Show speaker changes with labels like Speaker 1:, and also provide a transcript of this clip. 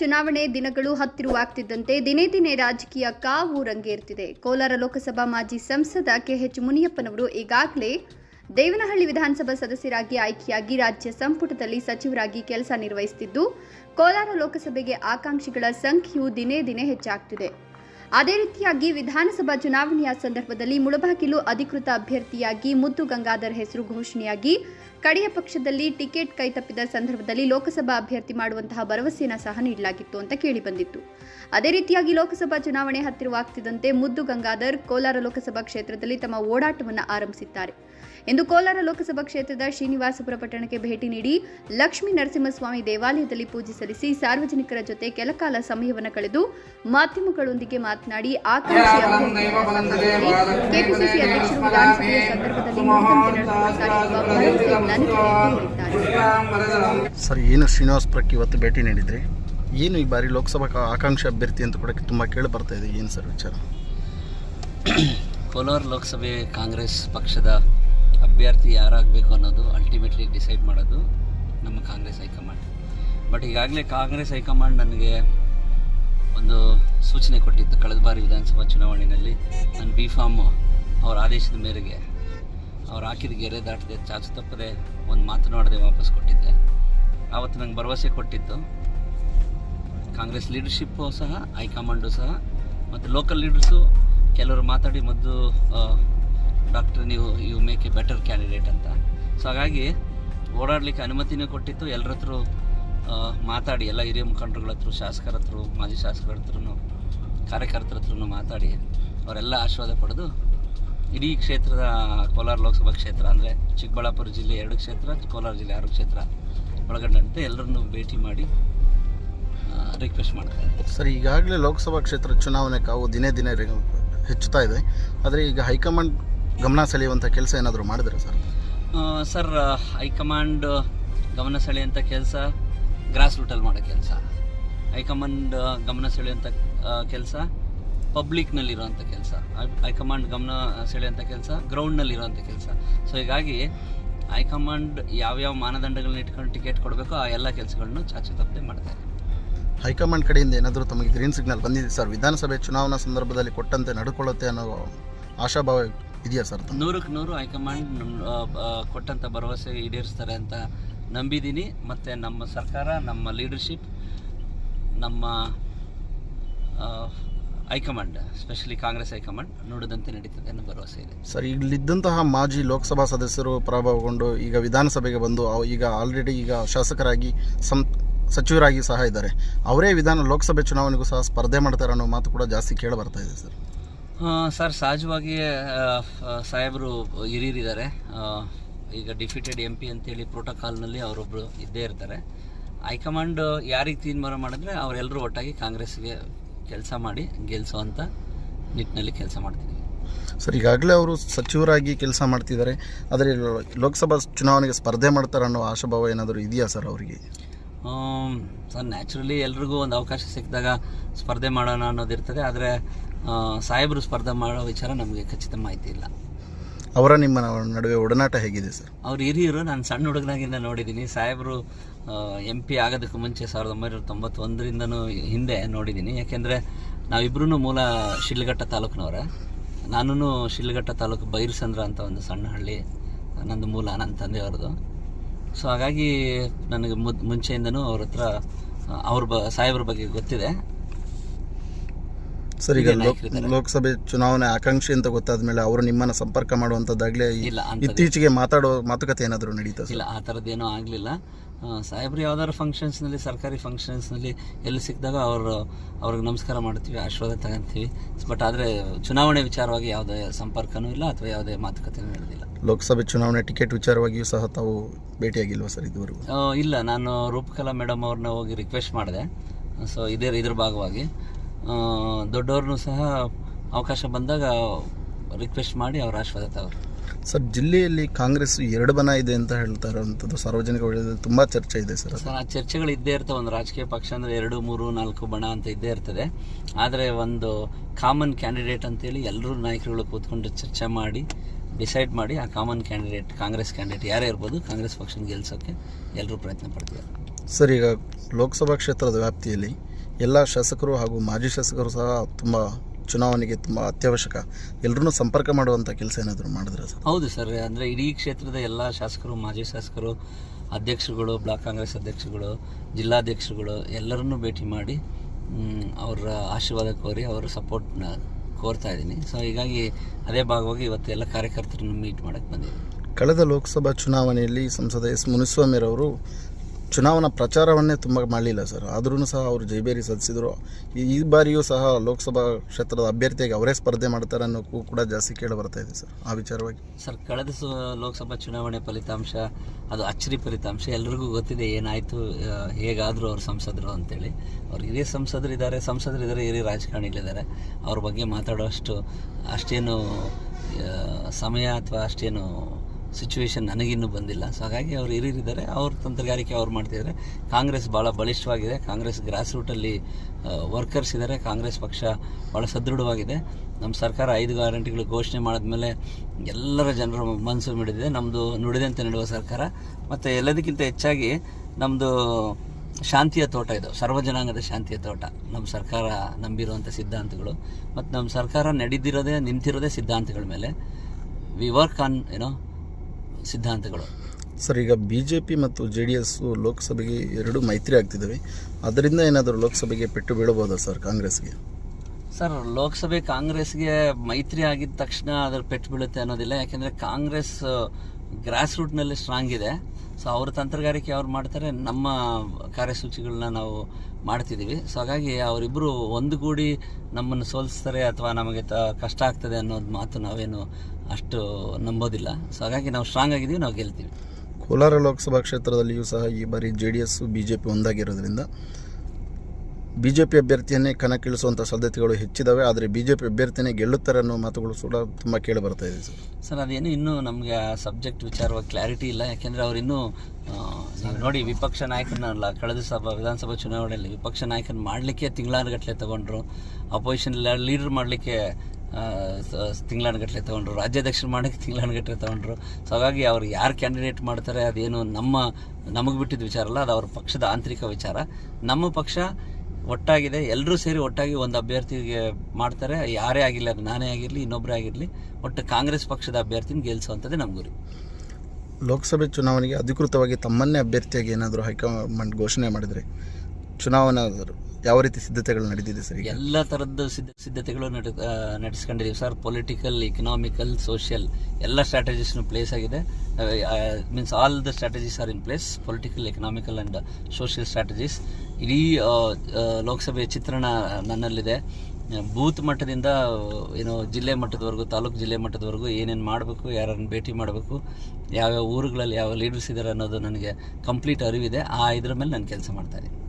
Speaker 1: ಚುನಾವಣೆ ದಿನಗಳು ಹತ್ತಿರವಾಗ್ತಿದ್ದಂತೆ ದಿನೇ ದಿನೇ ರಾಜಕೀಯ ಕಾವು ರಂಗೇರ್ತಿದೆ. ಕೋಲಾರ ಲೋಕಸಭಾ ಮಾಜಿ ಸಂಸದ ಕೆಎಚ್ ಮುನಿಯಪ್ಪನವರು ಈಗಾಗಲೇ ದೇವನಹಳ್ಳಿ ವಿಧಾನಸಭಾ ಸದಸ್ಯರಾಗಿ ಆಯ್ಕೆಯಾಗಿ ರಾಜ್ಯ ಸಂಪುಟದಲ್ಲಿ ಸಚಿವರಾಗಿ ಕೆಲಸ ನಿರ್ವಹಿಸುತ್ತಿದ್ದು, ಕೋಲಾರ ಲೋಕಸಭೆಗೆ ಆಕಾಂಕ್ಷಿಗಳ ಸಂಖ್ಯೆಯು ದಿನೇ ದಿನೇ ಹೆಚ್ಚಾಗ್ತಿದೆ. ಅದೇ ರೀತಿಯಾಗಿ ವಿಧಾನಸಭಾ ಚುನಾವಣೆಯ ಸಂದರ್ಭದಲ್ಲಿ ಮುಳಬಾಗಿಲು ಅಧಿಕೃತ ಅಭ್ಯರ್ಥಿಯಾಗಿ ಮುದ್ದು ಗಂಗಾಧರ್ ಹೆಸರು ಘೋಷಣೆಯಾಗಿ ಕಡೆಯ ಪಕ್ಷದಲ್ಲಿ ಟಿಕೆಟ್ ಕೈತಪ್ಪಿದ ಸಂದರ್ಭದಲ್ಲಿ ಲೋಕಸಭಾ ಅಭ್ಯರ್ಥಿ ಮಾಡುವಂತಹ ಭರವಸೆಯನ್ನು ಸಹ ನೀಡಲಾಗಿತ್ತು ಅಂತ ಕೇಳಿಬಂದಿತ್ತು ಅದೇ ರೀತಿಯಾಗಿ ಲೋಕಸಭಾ ಚುನಾವಣೆ ಹತ್ತಿರವಾಗ್ತಿದ್ದಂತೆ ಮುದ್ದು ಗಂಗಾಧರ್ ಕೋಲಾರ ಲೋಕಸಭಾ ಕ್ಷೇತ್ರದಲ್ಲಿ ತಮ್ಮ ಓಡಾಟವನ್ನು ಆರಂಭಿಸಿದ್ದಾರೆ. ಇಂದು ಕೋಲಾರ ಲೋಕಸಭಾ ಕ್ಷೇತ್ರದ ಶ್ರೀನಿವಾಸಪುರ ಪಟ್ಟಣಕ್ಕೆ ಭೇಟಿ ನೀಡಿ ಲಕ್ಷ್ಮೀ ನರಸಿಂಹಸ್ವಾಮಿ ದೇವಾಲಯದಲ್ಲಿ ಪೂಜೆ ಸಲ್ಲಿಸಿ ಸಾರ್ವಜನಿಕರ ಜೊತೆ ಕೆಲಕಾಲ ಸಮಯವನ್ನು ಕಳೆದು ಮಾಧ್ಯಮಗಳೊಂದಿಗೆ ಮಾತನಾಡಿ ಆಕಾಂಕ್ಷಿ ಕೆಪಿಸಿಸಿ ಅಧ್ಯಕ್ಷರು ವಿಧಾನಸಭೆಯ ಸಂದರ್ಭದಲ್ಲಿ
Speaker 2: ಸರ್, ಏನು ಶ್ರೀನಿವಾಸಪುರಕ್ಕೆ ಇವತ್ತು ಭೇಟಿ ನೀಡಿದ್ರಿ? ಏನು ಈ ಬಾರಿ ಲೋಕಸಭಾ ಆಕಾಂಕ್ಷಿ ಅಭ್ಯರ್ಥಿ ಅಂತ ಕೂಡ ತುಂಬ ಕೇಳಿ ಬರ್ತಾ ಇದೆ. ಏನು ಸರ್ ವಿಚಾರ?
Speaker 3: ಕೋಲಾರ ಲೋಕಸಭೆ ಕಾಂಗ್ರೆಸ್ ಪಕ್ಷದ ಅಭ್ಯರ್ಥಿ ಯಾರಾಗಬೇಕು ಅನ್ನೋದು ಅಲ್ಟಿಮೇಟ್ಲಿ ಡಿಸೈಡ್ ಮಾಡೋದು ನಮ್ಮ ಕಾಂಗ್ರೆಸ್ ಹೈಕಮಾಂಡ್. ಬಟ್ ಈಗಾಗಲೇ ಕಾಂಗ್ರೆಸ್ ಹೈಕಮಾಂಡ್ ನನಗೆ ಒಂದು ಸೂಚನೆ ಕೊಟ್ಟಿತ್ತು. ಕಳೆದ ಬಾರಿ ವಿಧಾನಸಭಾ ಚುನಾವಣೆಯಲ್ಲಿ ನಾನು ಬಿ ಫಾರ್ಮ್ ಅವರ ಆದೇಶದ ಮೇರೆಗೆ ಅವ್ರು ಹಾಕಿದ ಗೆರೆ ದಾಟದೆ, ಚಾಚು ತಪ್ಪದೆ ಒಂದು ಮಾತನಾಡದೆ ವಾಪಸ್ ಕೊಟ್ಟಿದ್ದೆ. ಆವತ್ತು ನಂಗೆ ಭರವಸೆ ಕೊಟ್ಟಿತ್ತು. ಕಾಂಗ್ರೆಸ್ ಲೀಡರ್ಶಿಪ್ಪು ಸಹ, ಹೈಕಮಾಂಡು ಸಹ, ಮತ್ತು ಲೋಕಲ್ ಲೀಡರ್ಸು ಕೆಲವರು ಮಾತಾಡಿ ಮೊದಲು ಡಾಕ್ಟರ್ ನೀವು you make a better candidate ಅಂತ. ಸೊ ಹಾಗಾಗಿ ಓಡಾಡಲಿಕ್ಕೆ ಅನುಮತಿನೂ ಕೊಟ್ಟಿತ್ತು. ಎಲ್ಲರ ಹತ್ರ ಮಾತಾಡಿ, ಎಲ್ಲ ಹಿರಿಯ ಮುಖಂಡರುಗಳ ಹತ್ರ, ಶಾಸಕರ ಹತ್ರ, ಮಾಜಿ ಶಾಸಕರ ಹತ್ರನೂ, ಕಾರ್ಯಕರ್ತರ ಹತ್ರನೂ ಮಾತಾಡಿ, ಅವರೆಲ್ಲ ಆಶೀರ್ವಾದ ಪಡೆದು ಇಡೀ ಕ್ಷೇತ್ರದ ಕೋಲಾರ ಲೋಕಸಭಾ ಕ್ಷೇತ್ರ ಅಂದರೆ ಚಿಕ್ಕಬಳ್ಳಾಪುರ ಜಿಲ್ಲೆ ಎರಡು ಕ್ಷೇತ್ರ ಕೋಲಾರ ಜಿಲ್ಲೆ ಆರು ಕ್ಷೇತ್ರ ಒಳಗೊಂಡಂತೆ ಎಲ್ಲರನ್ನೂ ಭೇಟಿ ಮಾಡಿ ರಿಕ್ವೆಸ್ಟ್ ಮಾಡ್ತಾರೆ.
Speaker 2: ಸರ್ ಈಗಾಗಲೇ ಲೋಕಸಭಾ ಕ್ಷೇತ್ರ ಚುನಾವಣೆ ಕಾವು ದಿನೇ ದಿನೇ ರೆ- ಹೆಚ್ಚುತ್ತಾ ಇದೆ. ಆದರೆ ಈಗ ಹೈಕಮಾಂಡ್ ಗಮನ ಸೆಳೆಯುವಂಥ ಕೆಲಸ ಏನಾದರೂ ಮಾಡಿದ್ರೆ ಸರ್?
Speaker 3: ಸರ್ ಹೈಕಮಾಂಡ್ ಗಮನ ಸೆಳೆಯುವಂಥ ಕೆಲಸ ಗ್ರಾಸ್ ರೂಟಲ್ಲಿ ಮಾಡೋ ಕೆಲಸ. ಹೈಕಮಾಂಡ್ ಗಮನ ಸೆಳೆಯುವಂಥ ಕೆಲಸ ಪಬ್ಲಿಕ್ನಲ್ಲಿರುವಂಥ ಕೆಲಸ. ಹೈಕಮಾಂಡ್ ಗಮನ ಸೆಳೆಯುವಂಥ ಕೆಲಸ ಗ್ರೌಂಡ್ನಲ್ಲಿರುವಂಥ ಕೆಲಸ. ಸೊ ಹೀಗಾಗಿ ಹೈಕಮಾಂಡ್ ಯಾವ್ಯಾವ ಮಾನದಂಡಗಳನ್ನ ಇಟ್ಕೊಂಡು ಟಿಕೆಟ್ ಕೊಡಬೇಕೋ ಆ ಎಲ್ಲ ಕೆಲಸಗಳನ್ನು ಚಾಚು ತಪ್ಪದೆ ಮಾಡ್ತಾರೆ.
Speaker 2: ಹೈಕಮಾಂಡ್ ಕಡೆಯಿಂದ ಏನಾದರೂ ತಮಗೆ ಗ್ರೀನ್ ಸಿಗ್ನಲ್ ಬಂದಿದೆ ಸರ್ ವಿಧಾನಸಭೆ ಚುನಾವಣಾ ಸಂದರ್ಭದಲ್ಲಿ ಕೊಟ್ಟಂತೆ ನಡ್ಕೊಳ್ಳುತ್ತೆ ಅನ್ನೋ ಆಶಾಭಾವ ಇದೆಯಾ ಸರ್
Speaker 3: ನೂರಕ್ಕೆ ನೂರು ಹೈಕಮಾಂಡ್ ಕೊಟ್ಟಂಥ ಭರವಸೆ ಈಡೇರಿಸ್ತಾರೆ ಅಂತ ನಂಬಿದ್ದೀನಿ. ಮತ್ತು ನಮ್ಮ ಸರ್ಕಾರ ನಮ್ಮ ಲೀಡರ್ಶಿಪ್ ನಮ್ಮ high command specially Congress high command ನೋಡದಂತೆ ನಡೀತದೆ ಅನ್ನೋ ಭರವಸೆ ಇದೆ.
Speaker 2: ಸರ್ ಇಲ್ಲಿದ್ದಂತಹ ಮಾಜಿ ಲೋಕಸಭಾ ಸದಸ್ಯರು ಪ್ರಭಾವಗೊಂಡು ಈಗ ವಿಧಾನಸಭೆಗೆ ಬಂದು ಈಗ ಆಲ್ರೆಡಿ ಈಗ ಶಾಸಕರಾಗಿ ಸಂ ಸಚಿವರಾಗಿ ಸಹ ಇದ್ದಾರೆ. ಅವರೇ ವಿಧಾನ ಲೋಕಸಭೆ ಚುನಾವಣೆಗೂ ಸಹ ಸ್ಪರ್ಧೆ ಮಾಡ್ತಾರೆ ಅನ್ನೋ ಮಾತು ಕೂಡ ಜಾಸ್ತಿ ಕೇಳಿ ಬರ್ತಾ ಇದೆ ಸರ್.
Speaker 3: ಸರ್ ಸಹಜವಾಗಿ ಸಾಹೇಬರು ಹಿರಿಯರಿದ್ದಾರೆ. ಈಗ ಡಿಫಿಟೆಡ್ ಎಂ ಪಿ ಅಂತೇಳಿ ಪ್ರೋಟೋಕಾಲ್ನಲ್ಲಿ ಅವರೊಬ್ಬರು ಇದ್ದೇ ಇರ್ತಾರೆ. ಹೈಕಮಾಂಡ್ ಯಾರಿಗೆ ತೀರ್ಮಾನ ಮಾಡಿದ್ರೆ ಅವರೆಲ್ಲರೂ ಒಟ್ಟಾಗಿ ಕಾಂಗ್ರೆಸ್ಗೆ ಕೆಲಸ ಮಾಡಿ ಗೆಲ್ಲಿಸುವಂಥ ನಿಟ್ಟಿನಲ್ಲಿ ಕೆಲಸ ಮಾಡ್ತೀನಿ
Speaker 2: ಸರ್ ಈಗಾಗಲೇ ಅವರು ಸಚಿವರಾಗಿ ಕೆಲಸ ಮಾಡ್ತಿದ್ದಾರೆ. ಆದರೆ ಲೋಕಸಭಾ ಚುನಾವಣೆಗೆ ಸ್ಪರ್ಧೆ ಮಾಡ್ತಾರೆ ಅನ್ನೋ ಆಶಾಭಾವ ಏನಾದರೂ ಇದೆಯಾ ಸರ್ ಅವರಿಗೆ?
Speaker 3: ಸರ್ ನ್ಯಾಚುರಲಿ ಎಲ್ರಿಗೂ ಒಂದು ಅವಕಾಶ ಸಿಕ್ಕಿದಾಗ ಸ್ಪರ್ಧೆ ಮಾಡೋಣ ಅನ್ನೋದಿರ್ತದೆ. ಆದರೆ ಸಾಹೇಬರು ಸ್ಪರ್ಧೆ ಮಾಡೋ ವಿಚಾರ ನಮಗೆ ಖಚಿತ ಮಾಹಿತಿ ಇಲ್ಲ.
Speaker 2: ಅವರ ನಿಮ್ಮ ನಡುವೆ ಒಡನಾಟ ಹೇಗಿದೆ ಸರ್?
Speaker 3: ಅವ್ರ ಹಿರಿಯರು, ನಾನು ಸಣ್ಣ ಹುಡುಗನಾಗಿಂದ ನೋಡಿದ್ದೀನಿ ಸಾಹೇಬರು ಎಂ ಪಿ ಆಗೋದಕ್ಕೆ ಮುಂಚೆ ಸಾವಿರದ ಒಂಬೈನೂರ ತೊಂಬತ್ತೊಂದರಿಂದನೂ ಹಿಂದೆ ನೋಡಿದ್ದೀನಿ ಯಾಕೆಂದರೆ ನಾವಿಬ್ಬರೂ ಮೂಲ ಶಿಡ್ಲಘಟ್ಟ ತಾಲೂಕಿನವ್ರೆ. ನಾನು ಶಿಡ್ಲಘಟ್ಟ ತಾಲೂಕು ಬೈರ್ಸಂದ್ರ ಅಂತ ಒಂದು ಸಣ್ಣ ಹಳ್ಳಿ ನಂದು ಮೂಲ, ನನ್ನ ತಂದೆಯವ್ರದ್ದು ಸೊ ಹಾಗಾಗಿ ನನಗೆ ಮುದ್, ಮುಂಚೆಯಿಂದನೂ ಅವ್ರ ಹತ್ರ ಅವ್ರ ಬ, ಸಾಹೇಬ್ರ ಬಗ್ಗೆ ಗೊತ್ತಿದೆ.
Speaker 2: ಸರ್ ಈಗ
Speaker 3: ಹಿರಿಯ ನಾಯಕರಿದ್ದಾರೆ.
Speaker 2: ಲೋಕಸಭೆ ಚುನಾವಣೆ ಆಕಾಂಕ್ಷಿ ಅಂತ ಗೊತ್ತಾದ ಮೇಲೆ ಅವರು ನಿಮ್ಮನ್ನ ಸಂಪರ್ಕ ಮಾಡುವಂತದ್ದಾಗ್ಲೇ
Speaker 3: ಇಲ್ಲ ಅಂಥದ್ದು.
Speaker 2: ಇತ್ತೀಚೆಗೆ ಮಾತಾಡೋ ಮಾತುಕತೆ ಏನಾದರೂ ನಡೀತಾ ಸರ್?
Speaker 3: ಇಲ್ಲ ಆ ಥರದ್ದೇನೂ ಆಗಲಿಲ್ಲ. ಸಾಹೇಬ್ರು ಯಾವ್ದಾದ್ರು ಫಂಕ್ಷನ್ಸ್ನಲ್ಲಿ ಸರ್ಕಾರಿ ಫಂಕ್ಷನ್ಸ್ನಲ್ಲಿ ಎಲ್ಲಿ ಸಿಕ್ಕಿದಾಗ ಅವರು ಅವ್ರಿಗೆ ನಮಸ್ಕಾರ ಮಾಡ್ತೀವಿ ಆಶೀರ್ವಾದ ತಗೊಂತೀವಿ. ಬಟ್ ಆದರೆ ಚುನಾವಣೆ ವಿಚಾರವಾಗಿ ಯಾವುದೇ ಸಂಪರ್ಕನೂ ಇಲ್ಲ ಅಥವಾ ಯಾವುದೇ ಮಾತುಕತೆನೂ ನಡೆದಿಲ್ಲ.
Speaker 2: ಲೋಕಸಭೆ ಚುನಾವಣೆ ಟಿಕೆಟ್ ವಿಚಾರವಾಗಿಯೂ ಸಹ ತಾವು ಭೇಟಿಯಾಗಿಲ್ವಾ ಸರ್ ಇದುವರೆಗೂ?
Speaker 3: ಆ, ಇಲ್ಲ ನಾನು ರೂಪಕಲಾ ಮೇಡಮ್ ಅವ್ರನ್ನ ಹೋಗಿ ರಿಕ್ವೆಸ್ಟ್ ಮಾಡಿದೆ. ಸೊ ಇದೇ ಇದ್ರ ಭಾಗವಾಗಿ. ಆ, ದೊಡ್ಡವ್ರನ್ನೂ ಸಹ ಅವಕಾಶ ಬಂದಾಗ ರಿಕ್ವೆಸ್ಟ್ ಮಾಡಿ ಅವ್ರ ಆಶೀರ್ವಾದ
Speaker 2: ಸರ್ ಜಿಲ್ಲೆಯಲ್ಲಿ ಕಾಂಗ್ರೆಸ್ ಎರಡು ಬಣ ಇದೆ ಅಂತ ಹೇಳ್ತಾ ಇರೋವಂಥದ್ದು ಸಾರ್ವಜನಿಕ ವಲಯದಲ್ಲಿ ತುಂಬ ಚರ್ಚೆ ಇದೆ ಸರ್.
Speaker 3: ಸರ್ ಆ ಚರ್ಚೆಗಳು ಇದ್ದೇ ಇರ್ತವೆ. ಒಂದು ರಾಜಕೀಯ ಪಕ್ಷ ಅಂದರೆ ಎರಡು ಮೂರು ನಾಲ್ಕು ಬಣ ಅಂತ ಇದ್ದೇ ಇರ್ತದೆ. ಆದರೆ ಒಂದು ಕಾಮನ್ ಕ್ಯಾಂಡಿಡೇಟ್ ಅಂತೇಳಿ ಎಲ್ಲರೂ ನಾಯಕರುಗಳು ಕೂತ್ಕೊಂಡು ಚರ್ಚೆ ಮಾಡಿ ಡಿಸೈಡ್ ಮಾಡಿ ಆ ಕಾಮನ್ ಕ್ಯಾಂಡಿಡೇಟ್ ಕಾಂಗ್ರೆಸ್ ಕ್ಯಾಂಡಿಡೇಟ್ ಯಾರೇ ಇರ್ಬೋದು ಕಾಂಗ್ರೆಸ್ ಪಕ್ಷನ ಗೆಲ್ಸೋಕ್ಕೆ ಎಲ್ಲರೂ ಪ್ರಯತ್ನ ಪಡ್ತಿದ್ದಾರೆ
Speaker 2: ಸರ್ ಈಗ ಲೋಕಸಭಾ ಕ್ಷೇತ್ರದ ವ್ಯಾಪ್ತಿಯಲ್ಲಿ ಎಲ್ಲ ಶಾಸಕರು ಹಾಗೂ ಮಾಜಿ ಶಾಸಕರು ಸಹ ತುಂಬ ಚುನಾವಣೆಗೆ ತುಂಬ ಅತ್ಯವಶ್ಯಕ. ಎಲ್ಲರೂ ಸಂಪರ್ಕ ಮಾಡುವಂಥ ಕೆಲಸ ಏನಾದರೂ ಮಾಡಿದ್ರೆ ಸರ್?
Speaker 3: ಹೌದು ಸರ್ ಅಂದರೆ ಇಡೀ ಕ್ಷೇತ್ರದ ಎಲ್ಲ ಶಾಸಕರು ಮಾಜಿ ಶಾಸಕರು ಅಧ್ಯಕ್ಷರುಗಳು ಬ್ಲಾಕ್ ಕಾಂಗ್ರೆಸ್ ಅಧ್ಯಕ್ಷರುಗಳು ಜಿಲ್ಲಾಧ್ಯಕ್ಷರುಗಳು ಎಲ್ಲರನ್ನೂ ಭೇಟಿ ಮಾಡಿ ಅವರ ಆಶೀರ್ವಾದ ಕೋರಿ ಅವರ ಸಪೋರ್ಟ್ನ ಕೋರ್ತಾ ಇದ್ದೀನಿ. ಸೊ ಹೀಗಾಗಿ ಅದೇ ಭಾಗವಾಗಿ ಇವತ್ತು ಎಲ್ಲ ಕಾರ್ಯಕರ್ತರನ್ನು ಮೀಟ್ ಮಾಡೋಕ್ಕೆ ಬಂದಿದ್ದೀನಿ.
Speaker 2: ಕಳೆದ ಲೋಕಸಭಾ ಚುನಾವಣೆಯಲ್ಲಿ ಸಂಸದ ಎಸ್ ಮುನಿಸ್ವಾಮಿರವರು ಚುನಾವಣಾ ಪ್ರಚಾರವನ್ನೇ ತುಂಬ ಮಾಡಲಿಲ್ಲ ಸರ್. ಆದ್ರೂ ಸಹ ಅವರು ಜೈಬೇರಿ ಸಲ್ಲಿಸಿದ್ರು. ಈ- ಬಾರಿಯೂ ಸಹ ಲೋಕಸಭಾ ಕ್ಷೇತ್ರದ ಅಭ್ಯರ್ಥಿಯಾಗಿ ಅವರೇ ಸ್ಪರ್ಧೆ ಮಾಡ್ತಾರೆ ಅನ್ನೋ ಕೂಡ ಜಾಸ್ತಿ ಕೇಳಿ ಬರ್ತಾ ಇದೆ ಸರ್, ಆ ವಿಚಾರವಾಗಿ.
Speaker 3: ಸರ್, ಕಳೆದ ಲೋಕಸಭಾ ಚುನಾವಣೆ ಫಲಿತಾಂಶ, ಅದು ಅಚ್ಚರಿ ಫಲಿತಾಂಶ ಎಲ್ರಿಗೂ ಗೊತ್ತಿದೆ ಏನಾಯಿತು ಹೇಗಾದರೂ ಅವ್ರು ಸಂಸದರು ಅಂತೇಳಿ. ಅವ್ರು ಹಿರಿಯ ಸಂಸದರಿದ್ದಾರೆ ಸಂಸದರಿದ್ದಾರೆ ಹಿರಿಯ ರಾಜಕಾರಣಿಗಳಿದ್ದಾರೆ. ಅವ್ರ ಬಗ್ಗೆ ಮಾತಾಡೋಷ್ಟು ಅಷ್ಟೇನು ಸಮಯ ಅಥವಾ ಅಷ್ಟೇನು ಸಿಚುವೇಶನ್ ನನಗಿನ್ನೂ ಬಂದಿಲ್ಲ. ಸೊ ಹಾಗಾಗಿ ಅವ್ರು ಹಿರಿಯರಿದ್ದಾರೆ ಅವ್ರ ತಂತ್ರಗಾರಿಕೆ ಅವ್ರು ಮಾಡ್ತಿದ್ದಾರೆ. ಕಾಂಗ್ರೆಸ್ ಭಾಳ ಬಲಿಷ್ಠವಾಗಿದೆ. ಕಾಂಗ್ರೆಸ್ ಗ್ರಾಸ್ ರೂಟಲ್ಲಿ ವರ್ಕರ್ಸ್ ಇದ್ದಾರೆ. ಕಾಂಗ್ರೆಸ್ ಪಕ್ಷ ಭಾಳ ಸದೃಢವಾಗಿದೆ. ನಮ್ಮ ಸರ್ಕಾರ ಐದು ಗ್ಯಾರಂಟಿಗಳು ಘೋಷಣೆ ಮಾಡಿದ್ಮೇಲೆ ಎಲ್ಲರ ಜನರ ಮನಸ್ಸು ಮಿಡಿದಿದೆ. ನಮ್ಮದು ನುಡಿದಂತೆ ನಡೆಯುವ ಸರ್ಕಾರ. ಮತ್ತು ಎಲ್ಲದಕ್ಕಿಂತ ಹೆಚ್ಚಾಗಿ ನಮ್ಮದು ಶಾಂತಿಯ ತೋಟ ಇದು. ಸರ್ವಜನಾಂಗದ ಶಾಂತಿಯ ತೋಟ. ನಮ್ಮ ಸರ್ಕಾರ ನಂಬಿರುವಂಥ ಸಿದ್ಧಾಂತಗಳು. ಮತ್ತು ನಮ್ಮ ಸರ್ಕಾರ ನಡೆದಿರೋದೇ, ನಿಂತಿರೋದೇ ಸಿದ್ಧಾಂತಗಳ ಮೇಲೆ. ವಿ ವರ್ಕ್ ಆನ್ ಏನೋ ಸಿದ್ಧಾಂತಗಳು.
Speaker 2: ಸರ್ ಈಗ ಬಿ ಜೆ ಪಿ ಮತ್ತು ಜೆ ಡಿ ಎಸ್ ಲೋಕಸಭೆಗೆ ಎರಡು ಮೈತ್ರಿ ಆಗ್ತಿದ್ದಾವೆ ಅದರಿಂದ ಏನಾದರೂ ಲೋಕಸಭೆಗೆ ಪೆಟ್ಟು ಬೀಳಬಹುದಾ ಸರ್ ಕಾಂಗ್ರೆಸ್ಗೆ?
Speaker 3: ಸರ್ ಲೋಕಸಭೆ ಕಾಂಗ್ರೆಸ್ಗೆ ಮೈತ್ರಿ ಆಗಿದ ತಕ್ಷಣ ಅದ್ರ ಪೆಟ್ಟು ಬೀಳುತ್ತೆ ಅನ್ನೋದಿಲ್ಲ. ಯಾಕೆಂದರೆ ಕಾಂಗ್ರೆಸ್ ಗ್ರಾಸ್ ರೂಟ್ನಲ್ಲಿ ಸ್ಟ್ರಾಂಗ್ ಇದೆ. ಸೊ ಅವ್ರ ತಂತ್ರಗಾರಿಕೆ ಅವ್ರು ಮಾಡ್ತಾರೆ ನಮ್ಮ ಕಾರ್ಯಸೂಚಿಗಳನ್ನ ನಾವು ಮಾಡ್ತಿದ್ದೀವಿ. ಸೊ ಹಾಗಾಗಿ ಅವರಿಬ್ಬರು ಒಂದುಗೂಡಿ ನಮ್ಮನ್ನು ಸೋಲಿಸ್ತಾರೆ ಅಥವಾ ನಮಗೆ ತ ಕಷ್ಟ ಆಗ್ತದೆ ಅನ್ನೋದು ಮಾತು ನಾವೇನು ಅಷ್ಟು ನಂಬೋದಿಲ್ಲ. ಸೊ ಹಾಗಾಗಿ ನಾವು ಸ್ಟ್ರಾಂಗ್ ಆಗಿದ್ದೀವಿ ನಾವು ಗೆಲ್ತೀವಿ.
Speaker 2: ಕೋಲಾರ ಲೋಕಸಭಾ ಕ್ಷೇತ್ರದಲ್ಲಿಯೂ ಸಹ ಈ ಬಾರಿ J D S B J P ಒಂದಾಗಿರೋದ್ರಿಂದ B J P ಅಭ್ಯರ್ಥಿಯನ್ನೇ ಕಣಕ್ಕಿಳಿಸುವಂಥ ಸಾಧ್ಯತೆಗಳು ಹೆಚ್ಚಿದ್ದಾವೆ ಆದರೆ ಬಿ ಜೆ ಪಿ ಅಭ್ಯರ್ಥಿನೇ ಗೆಲ್ಲುತ್ತಾರೆ ಅನ್ನೋ ಮಾತುಗಳು ಕೂಡ ತುಂಬ ಕೇಳಿ ಬರ್ತಾ ಇದೆ ಸರ್.
Speaker 3: ಸರ್ ಅದೇನು ಇನ್ನೂ ನಮಗೆ ಆ ಸಬ್ಜೆಕ್ಟ್ ವಿಚಾರವಾಗಿ ಕ್ಲಾರಿಟಿ ಇಲ್ಲ. ಯಾಕೆಂದರೆ ಅವರಿನ್ನೂ ನೋಡಿ ವಿಪಕ್ಷ ನಾಯಕನಲ್ಲ ಕಳೆದ ಸಭಾ ವಿಧಾನಸಭಾ ಚುನಾವಣೆಯಲ್ಲಿ ವಿಪಕ್ಷ ನಾಯಕನ ಮಾಡಲಿಕ್ಕೆ ತಿಂಗಳಾನುಗಟ್ಟಲೆ ತಗೊಂಡ್ರು. ಅಪೋಸಿಷನ್ ಲೀಡರ್ ಮಾಡಲಿಕ್ಕೆ ತಿಂಗಳಾನುಗಟ್ಟಲೆ ತಗೊಂಡ್ರು. ರಾಜ್ಯಾಧ್ಯಕ್ಷರು ಮಾಡೋಕ್ಕೆ ತಿಂಗಳಾನುಗಟ್ಟಲೆ ತಗೊಂಡ್ರು. ಸೊ ಹಾಗಾಗಿ ಅವ್ರು ಯಾರು ಕ್ಯಾಂಡಿಡೇಟ್ ಮಾಡ್ತಾರೆ, ಅದೇನು ನಮ್ಮ, ನಮಗೆ ಬಿಟ್ಟಿದ್ದ ವಿಚಾರ ಅಲ್ಲ, ಅದು ಅವ್ರ ಪಕ್ಷದ ಆಂತರಿಕ ವಿಚಾರ. ನಮ್ಮ ಪಕ್ಷ ಒಟ್ಟಾಗಿದೆ ಎಲ್ಲರೂ ಸೇರಿ ಒಟ್ಟಾಗಿ ಒಂದು ಅಭ್ಯರ್ಥಿಗೆ ಮಾಡ್ತಾರೆ. ಯಾರೇ ಆಗಿರಲಿ, ಅದು ನಾನೇ ಆಗಿರಲಿ ಇನ್ನೊಬ್ಬರೇ ಆಗಿರಲಿ, ಒಟ್ಟು ಕಾಂಗ್ರೆಸ್ ಪಕ್ಷದ ಅಭ್ಯರ್ಥಿನ ಗೆಲ್ಲಿಸುವಂಥದ್ದೇ ನಮ್ಮ ಗುರಿ.
Speaker 2: ಲೋಕಸಭೆ ಚುನಾವಣೆಗೆ ಅಧಿಕೃತವಾಗಿ ತಮ್ಮನ್ನೇ ಅಭ್ಯರ್ಥಿಯಾಗಿ ಏನಾದರೂ ಹೈಕಮಾಂಡ್ ಘೋಷಣೆ ಮಾಡಿದರೆ ಚುನಾವಣಾ ಯಾವ ರೀತಿ ಸಿದ್ಧತೆಗಳು ನಡೆದಿದೆ ಸರ್
Speaker 3: ಎಲ್ಲ ಸಿದ್ಧ, ಸಿದ್ಧತೆಗಳು ನಡೆ ನಡೆಸ್ಕೊಂಡಿದ್ದೀವಿ ಸರ್. ಪೊಲಿಟಿಕಲ್ ಇಕನಾಮಿಕಲ್ ಸೋಷಿಯಲ್ ಎಲ್ಲ ಸ್ಟ್ರಾಟಜೀಸ್ ಪ್ಲೇಸ್ ಆಗಿದೆ. Means all the strategies are in place political economical and social strategies ಇಡೀ ಲೋಕಸಭೆಯ ಚಿತ್ರಣ ನನ್ನಲ್ಲಿದೆ. ಬೂತ್ ಮಟ್ಟದಿಂದ, ಏನು ಜಿಲ್ಲೆ ಮಟ್ಟದವರೆಗೂ, ತಾಲೂಕು ಜಿಲ್ಲೆ ಮಟ್ಟದವರೆಗೂ ಏನೇನು ಮಾಡಬೇಕು, ಯಾರನ್ನು ಭೇಟಿ ಮಾಡಬೇಕು, ಯಾವ್ಯಾವ ಊರುಗಳಲ್ಲಿ ಯಾವ ಲೀಡರ್ಸ್ ಇದ್ದಾರೆ ಅನ್ನೋದು ನನಗೆ ಕಂಪ್ಲೀಟ್ ಅರಿವಿದೆ. ಆ ಇದ್ರ ಮೇಲೆ ನಾನು ಕೆಲಸ ಮಾಡ್ತಾ ಇದ್ದೀನಿ.